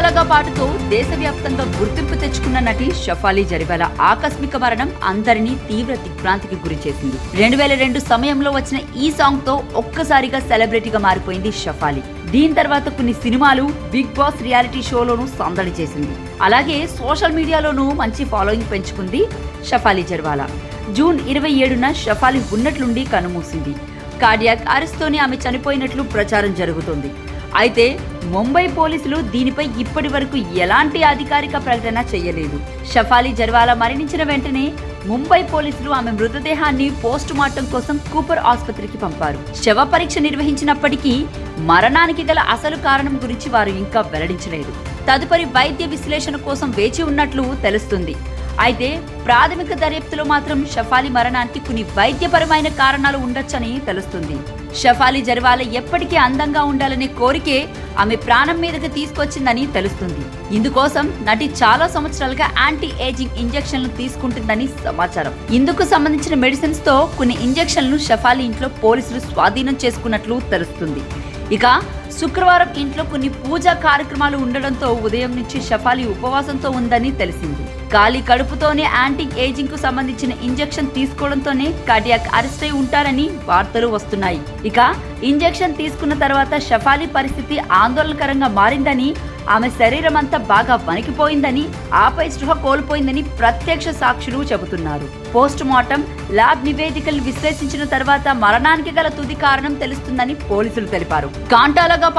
పాత్రగా పాటుతో దేశవ్యాప్తంగా గుర్తింపు తెచ్చుకున్న నటి షఫాలి జరివాల ఆకస్మిక మరణం అందరినీ తీవ్ర దిగ్భ్రాంతికి గురి చేసింది. రెండు వేల రెండు సమయంలో వచ్చిన ఈ సాంగ్తో ఒక్కసారిగా సెలబ్రిటీగా మారిపోయింది షఫాలి. దీని తర్వాత కొన్ని సినిమాలు బిగ్ బాస్ రియాలిటీ షోలోనూ సందడి చేసింది. అలాగే సోషల్ మీడియాలోనూ మంచి ఫాలోయింగ్ పెంచుకుంది షఫాలి జర్వాలా. జూన్ ఇరవై ఏడున షఫాలి ఉన్నట్లుండి కనుమూసింది. కార్డియాక్ అరెస్ట్తోనే ఆమె చనిపోయినట్లు ప్రచారం జరుగుతోంది. అయితే ముంబై పోలీసులు దీనిపై ఇప్పటి వరకు ఎలాంటి అధికారిక ప్రకటన చేయలేదు. షఫాలి జర్వాలా మరణించిన వెంటనే ముంబై పోలీసులు ఆమె మృతదేహాన్ని పోస్ట్ మార్టం కోసం కూపర్ ఆసుపత్రికి పంపారు. శవ పరీక్ష నిర్వహించినప్పటికీ మరణానికి గల అసలు కారణం గురించి వారు ఇంకా వెల్లడించలేదు. తదుపరి వైద్య విశ్లేషణ కోసం వేచి ఉన్నట్లు తెలుస్తుంది. అయితే ప్రాథమిక దర్యాప్తులో మాత్రం షఫాలి మరణానికి కొన్ని వైద్యపరమైన కారణాలు ఉండొచ్చని తెలుస్తుంది. షఫాలి జర్వాల ఎప్పటికీ అందంగా ఉండాలనే కోరికే ఆమె ప్రాణం మీదకి తీసుకొచ్చిందని తెలుస్తుంది. ఇందుకోసం నటి చాలా సంవత్సరాలుగా యాంటీ ఏజింగ్ ఇంజెక్షన్లు తీసుకుంటుందని సమాచారం. ఇందుకు సంబంధించిన మెడిసిన్స్తో కొన్ని ఇంజెక్షన్లు షఫాలి ఇంట్లో పోలీసులు స్వాధీనం చేసుకున్నట్లు తెలుస్తుంది. ఇక శుక్రవారం ఇంట్లో కొన్ని పూజా కార్యక్రమాలు ఉండడంతో ఉదయం నుంచి షఫాలి ఉపవాసంతో ఉందని తెలిసింది. ఖాళీ కడుపుతోనే యాంటీ ఏజింగ్కు సంబంధించిన ఇంజెక్షన్ తీసుకోవడంతోనే కార్డియాక్ అరెస్ట్ అయి ఉంటారని వార్తలు వస్తున్నాయి. ఇక ఇంజెక్షన్ తీసుకున్న తర్వాత షఫాలి పరిస్థితి ఆందోళనకరంగా మారిందని ఆమె శరీరం అంతా బాగా వణికిపోయిందని ఆపై స్పృహ కోల్పోయిందని ప్రత్యక్ష సాక్షులు చెబుతున్నారు. పోస్ట్ మార్టం ల్యాబ్ నివేదికలు విశ్లేషించిన తర్వాత మరణానికి గల తుది కారణం తెలుస్తుందని పోలీసులు తెలిపారు. కాంటాల